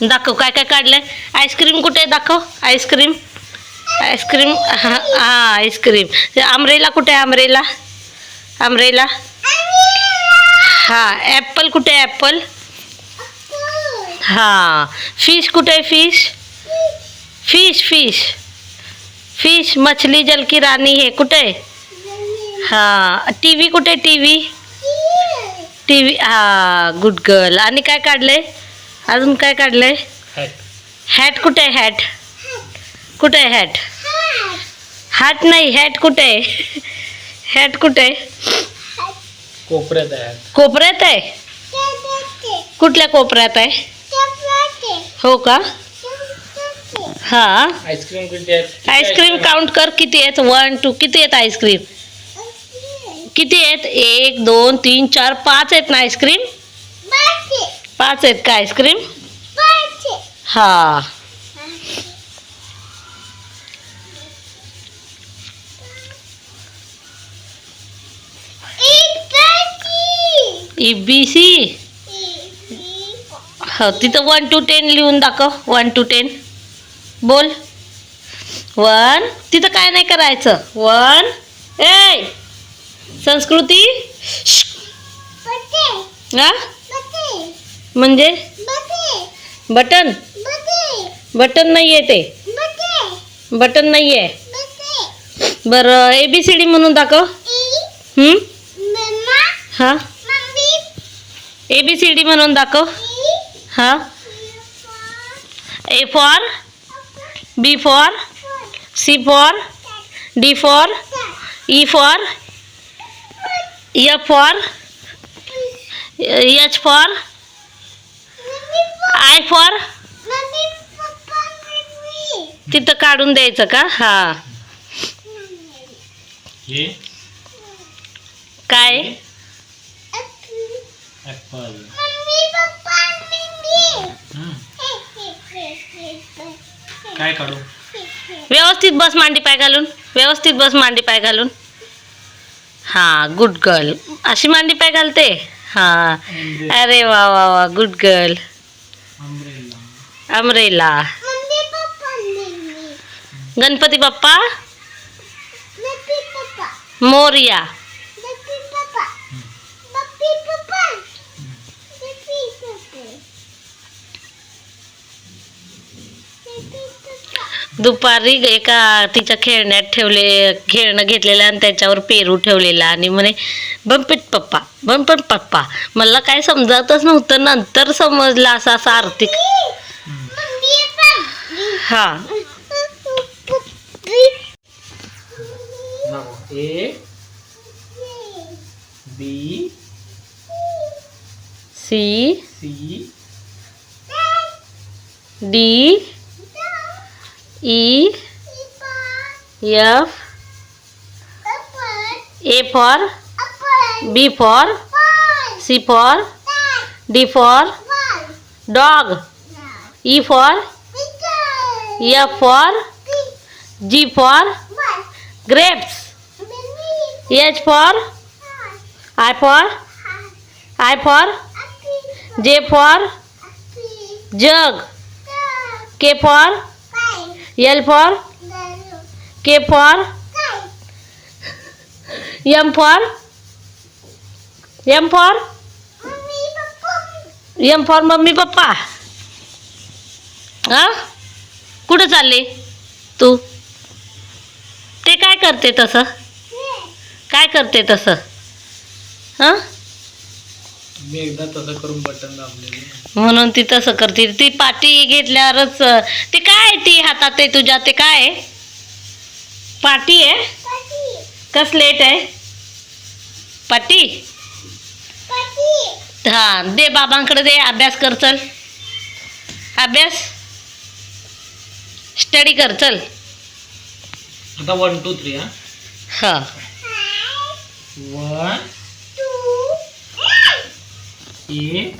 दाखव, काय काय काढलंय? आईस्क्रीम कुठे आहे? दाखव. आईस्क्रीम आईस्क्रीम हा हा आईस्क्रीम आमरेला कुठे आहे? आमरेला आमरेला हा ॲपल कुठे आहे? ॲपल हा. फ़िश कुठे आहे? फ़िश फ़िश फ़िश फ़िश मछली जल की राणी है कुठे आहे? हा. टी व्ही कुठे टी व्ही टी व्ही हा गुड गर्ल आणि काय काढलंय? अजून काय काढलंय? हॅट हॅट कुठे आहे हॅट कुठे आहे हॅट हॅट नाही हॅट कुठे आहे? हॅट कुठे आहे? कोपऱ्यात आहे. कोपऱ्यात आहे? कुठल्या कोपऱ्यात आहे? हो का? हा. आईस्क्रीम किती आहेत? किती आईस्क्रीम काउंट कर किती आहेत? वन टू किती आहेत आईस्क्रीम किती आहेत? एक दोन तीन चार पाच आहेत ना आईस्क्रीम पाच आहेत का आईस्क्रीम? हा. E B C? हो तिथं वन टू टेन लिहून दाखव वन टू टेन बोल. वन तिथं काय नाही करायचं. वन ए! संस्कृती. हा? म्हणजे? बटन. बटन नाही आहे ते बटन नाही आहे बरं ए बी सी डी म्हणून दाखव. हं? हा. ए बी सी डी म्हणून दाखव. हा. A for B for C for D for E for F for H for I for? तिथं काढून द्यायचं का? हा. हे? काय? काय काढू? व्यवस्थित बस मांडी पाय घालून. व्यवस्थित बस मांडी पाय घालून. हा गुड गर्ल अशी मांडी पाय घालते? हा. अरे वा वा वा good girl umbrella Ganpati Bappa Morya दुपारी एका तिच्या खेळण्यात ठेवले खेळणं घेतलेलं आणि त्याच्यावर पेरू ठेवलेला आणि म्हणे बंपिट पप्पा बंपट पप्पा. मला काय समजतच नव्हतं नंतर समजलं असं असं आर्थिक. हा. A B C C D E F A for B for C for D for dog E for F for G for grapes H for I for I for J for jug K for l for? K for? M for? M for? M for mummy papa हा कुठं चालले? तू? ते काय करते तसं? काय करते तसं? हां मी एकदा तसं करून बटन दाबलेले म्हणून ती तसं करते. ती पाटी घेतल्यावरच अं, ते काय आहे ती हातात आहे तुझ्या? ते काय आहे? पाटी आहे? का स्लेट आहे? पाटी? हा दे बाबांकडे दे अभ्यास कर चल. अभ्यास? स्टडी कर चल. आता वन टू थ्री हा. हा. वन ए